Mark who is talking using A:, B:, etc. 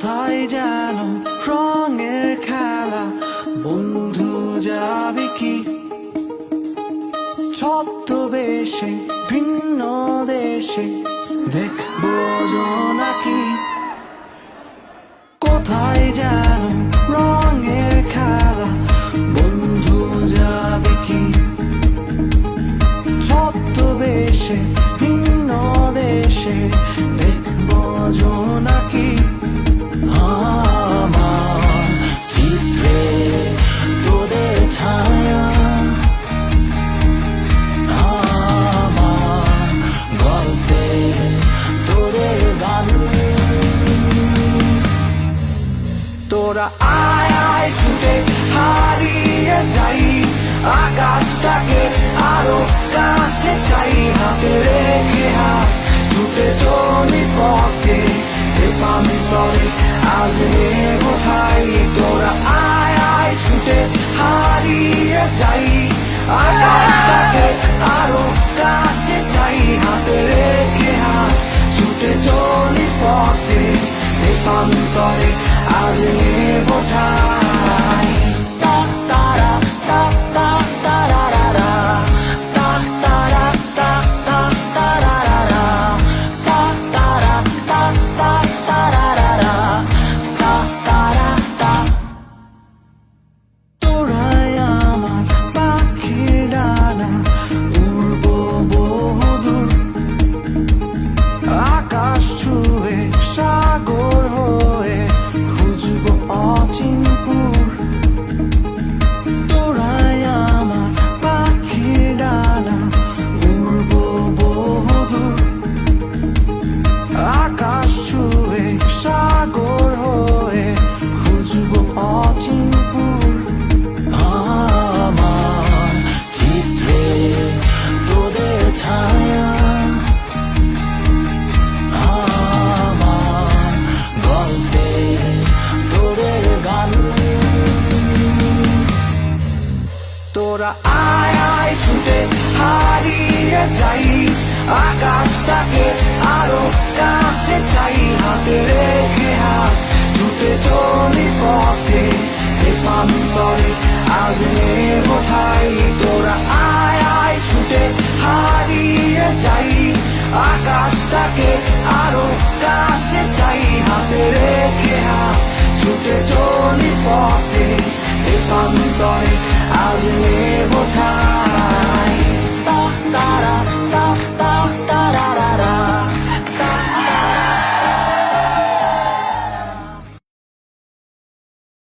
A: কোথায় যেন রঙের খেলা, বন্ধু যাবে কি? ছদ্মবেশে ভিন্ন দেশে দেখব নাকি কোথায় যেন রঙের খেলা, বন্ধু যাবে কি? ছদ্মবেশে ভিন্ন তোরা আয় আয়, ছুটে হারিয়ে যাই। আকাশটাকে আরও কাছে চাই, হাতে রেখে হাত ছুটে চলি পথে। দেবান্তরে আজ নেব ঠাই। তোরা আয় আয়, ছুটে হারিয়ে যাই। আকাশটাকে আরও কাছে চাই, হাতে রেখে হাত ছুটে চলি পথে। দেবান্তরে আজ নেব ঠাই ছুঁয়ে সাগর হয়ে খুঁজব অচিনপুর। আমার চিত্রে তোদের ছায়া। আমার গল্পে তোদের গান। তোরা আয় আয় ছুটে হারিয়ে যাই, আকাশটাকে হাতে রেখে হাত ছুটে চলি পথে। এপান্তরে আজ নেব ঠাই তোরা আয় আয়, ছুটে হারিয়ে যাই। আকাশটাকে আরও কাছে চাই হাতে